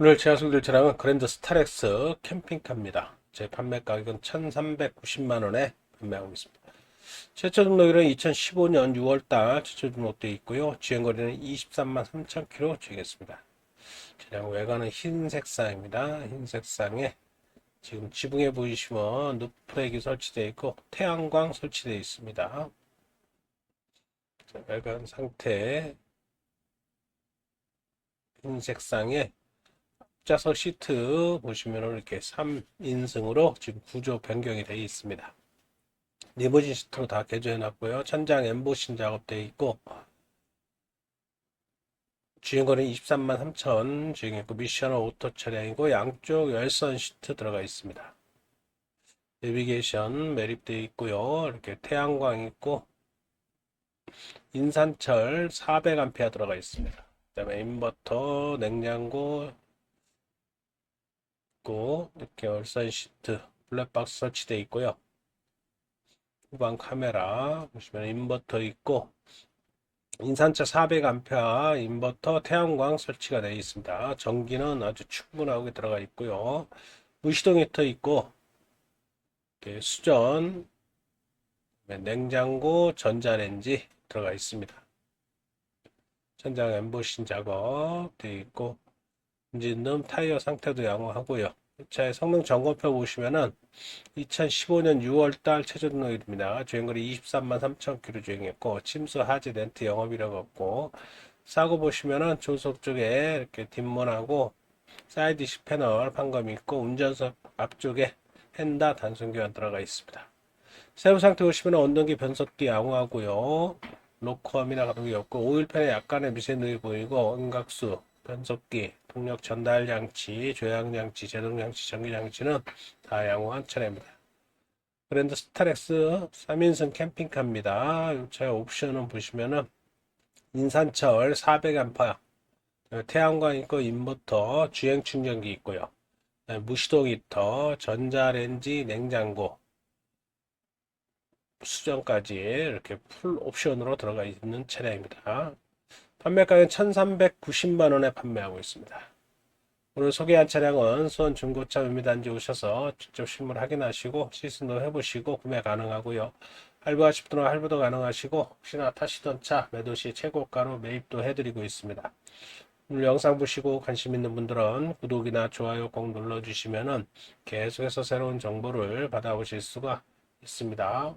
오늘 소개할 차량은 그랜드 스타렉스 캠핑카입니다. 제 판매 가격은 1,390만 원에 판매하고 있습니다. 최초 등록일은 2015년 6월달 최초 등록되어 있고요. 주행거리는 23만 3천 킬로 주행했습니다. 차량 외관은 흰 색상입니다. 흰 색상에 지금 지붕에 보이시면 누프렉이 설치되어 있고 태양광 설치되어 있습니다. 자, 외관 상태 흰 색상에 앞좌석 시트 보시면 이렇게 3인승으로 지금 구조 변경이 되어 있습니다. 리무진 시트로 다 개조해 놨고요. 천장 엠보신 작업되어 있고 주행거리는 23만 3천 주행했고 미션 오토 차량이고 양쪽 열선 시트 들어가 있습니다. 내비게이션 매립되어 있고요. 이렇게 태양광 있고 인산철 400A 들어가 있습니다. 그 다음에 인버터, 냉장고 있고 이렇게 열선 시트, 블랙박스 설치되어 있고요. 후방 카메라 보시면 인버터 있고 인산차 400A 인버터 태양광 설치가 되어 있습니다. 전기는 아주 충분하게 들어가 있고요. 무시동 히터 있고 수전, 냉장고, 전자레인지 들어가 있습니다. 천장 엠보신 작업 되어 있고 엔진룸 타이어 상태도 양호하고요. 이 차의 성능 점검표 보시면은 2015년 6월 달 최저 등록일입니다. 주행거리 23만 3천 킬로 주행했고 침수 하지 렌트 영업이라고 없고 사고 보시면은 조속 쪽에 이렇게 뒷문하고 사이드 시 패널 판검이 있고 운전석 앞쪽에 헨다 단순 교환 들어가 있습니다. 세부 상태 보시면 원동기 변속기 양호하고요. 그런 게 없고 오일팬에 약간의 미세누이 보이고 음각수 변속기, 동력 전달 장치, 조향 장치, 제동 장치, 전기 장치는 다 양호한 차량입니다. 그랜드 스타렉스 3인승 캠핑카입니다. 이 차의 옵션은 보시면은 인산철 400A, 태양광 있고 인버터, 주행 충전기 있고요. 무시동 히터, 전자레인지, 냉장고, 수전까지 이렇게 풀 옵션으로 들어가 있는 차량입니다. 판매가는 1,390만 원에 판매하고 있습니다. 오늘 소개한 차량은 수원 중고차 의미단지 오셔서 직접 실물 확인하시고 시승도 해보시고 구매 가능하고요. 할부하실 분은 할부도 가능하시고 혹시나 타시던 차 매도 시 최고가로 매입도 해드리고 있습니다. 오늘 영상 보시고 관심 있는 분들은 구독이나 좋아요 꼭 눌러주시면은 계속해서 새로운 정보를 받아보실 수가 있습니다.